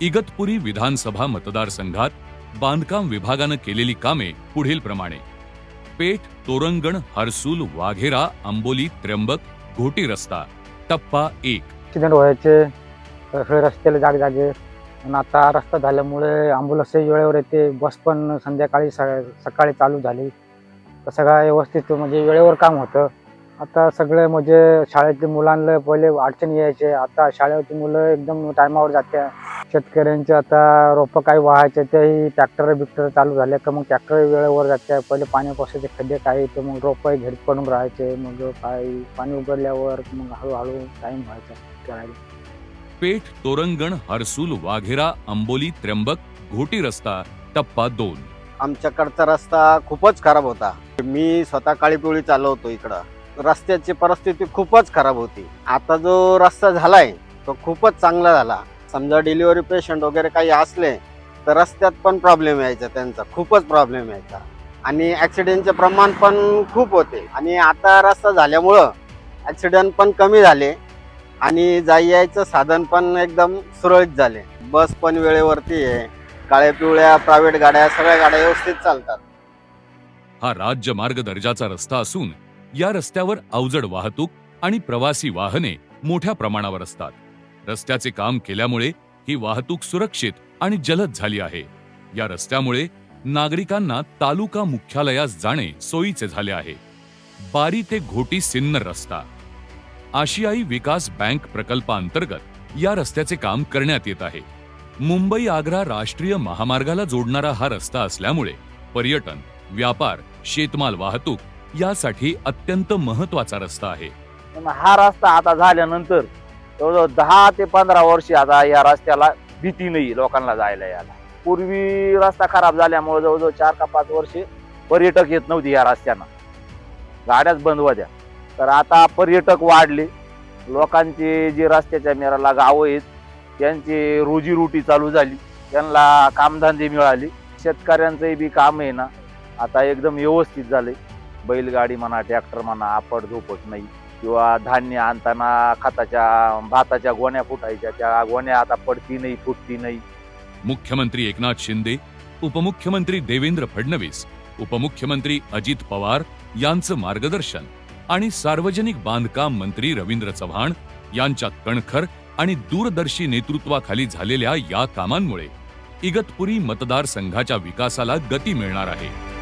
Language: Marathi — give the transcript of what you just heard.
इगतपुरी विधानसभा मतदारसंघात बांधकाम विभागानं केलेली कामे पुढील प्रमाणे. पेठ तोरंगण हरसूल वाघेरा आंबोली त्र्यंबक घोटी रस्ता टप्पा एक. ॲक्सिडेंट व्हायचे सगळे रस्त्याला जागजागे पण आता रस्ता झाल्यामुळे ॲम्ब्युलन्सही वेळेवर येते. बस पण संध्याकाळी स- सकाळी चालू झाली. तर सगळा व्यवस्थित म्हणजे वेळेवर काम होतं. आता सगळे म्हणजे शाळेतील मुलांना पहिले अडचणी यायचे. आता शाळेची मुलं एकदम टायमावर जाते शेतकऱ्यांचे आता रोपं काही वाहायचे तेही ट्रॅक्टर बिक्टर चालू झाले का मग ट्रॅक्टर वेळेवर जाते. पहिले पाण्यापासूनचे खड्डे काही तर मग रोपं घरी पडून राहायचे मग काही पाणी उघडल्यावर मग हळूहळू टाईम व्हायचा करायला पेठ तोरंगण हरसूल वाघेरा आंबोली त्र्यंबक घोटी रस्ता टप्पा दोन. आमच्याकडचा रस्ता खूपच खराब होता. मी स्वतः काळी पिवळी चालवतो इकडं. रस्त्याची परिस्थिती खूपच खराब होती. आता जो रस्ता झालाय तो खूपच चांगला झाला. समजा डिलिव्हरी पेशंट वगैरे काही असले तर रस्त्यात पण प्रॉब्लेम यायचा त्यांचा. खूपच प्रॉब्लेम यायचा. आणि ॲक्सिडेंटचे प्रमाण पण खूप होते. आणि आता रस्ता झाल्यामुळं ॲक्सिडेंट पण कमी झाले. आणि जाई यायचं साधन पण एकदम सुरळीत झाले. बस पण वेळेवरती आहे. काळ्या पिवळ्या प्रायव्हेट गाड्या सगळ्या गाड्या व्यवस्थित चालतात. हा राज्य मार्ग दर्जाचा रस्ता असून या रस्त्यावर अवजड वाहतूक आणि प्रवासी वाहने मोठ्या प्रमाणावर असतात. रस्त्याचे काम केल्यामुळे ही वाहतूक सुरक्षित आणि जलद झाली आहे. या रस्त्यामुळे नागरिकांना तालुका मुख्यालयास जाणे सोयीचे झाले आहे. बारी ते घोटी सिन्नर रस्ता. आशियाई विकास बँक प्रकल्पांतर्गत या रस्त्याचे काम करण्यात येत आहे. मुंबई आग्रा राष्ट्रीय महामार्गाला जोडणारा हा रस्ता असल्यामुळे पर्यटन व्यापार शेतमाल वाहतूक यासाठी अत्यंत महत्त्वाचा रस्ता आहे. हा रस्ता आता झाल्यानंतर जवळजवळ दहा ते पंधरा वर्षे आता या रस्त्याला भीती नाही लोकांना जायला यायला. पूर्वी रस्ता खराब झाल्यामुळे जवळजवळ चार का पाच वर्षे पर्यटक येत नव्हते या रस्त्यानं. गाड्याच बंद होत्या. तर आता पर्यटक वाढले. लोकांचे जे रस्त्याच्या मेराला गावं आहेत त्यांची रोजीरोटी चालू झाली. त्यांना कामधंदे मिळाले. शेतकऱ्यांचंही बी काम आहे ना. आता एकदम व्यवस्थित झाले बैलगाडी म्हणा ट्रॅक्टर म्हणा आपट झोपट नाही. किंवा धान्य आणताना खताच्या भाताच्या गोण्या फुटायच्या त्या गोण्या आता पडती नाही फुटती नाही. मुख्यमंत्री एकनाथ शिंदे उपमुख्यमंत्री देवेंद्र फडणवीस उपमुख्यमंत्री अजित पवार यांचं मार्गदर्शन आणि सार्वजनिक बांधकाम मंत्री रवींद्र चव्हाण यांच्या कणखर आणि दूरदर्शी नेतृत्वाखाली झालेल्या या कामांमुळे इगतपुरी मतदारसंघाच्या विकासाला गती मिळणार आहे.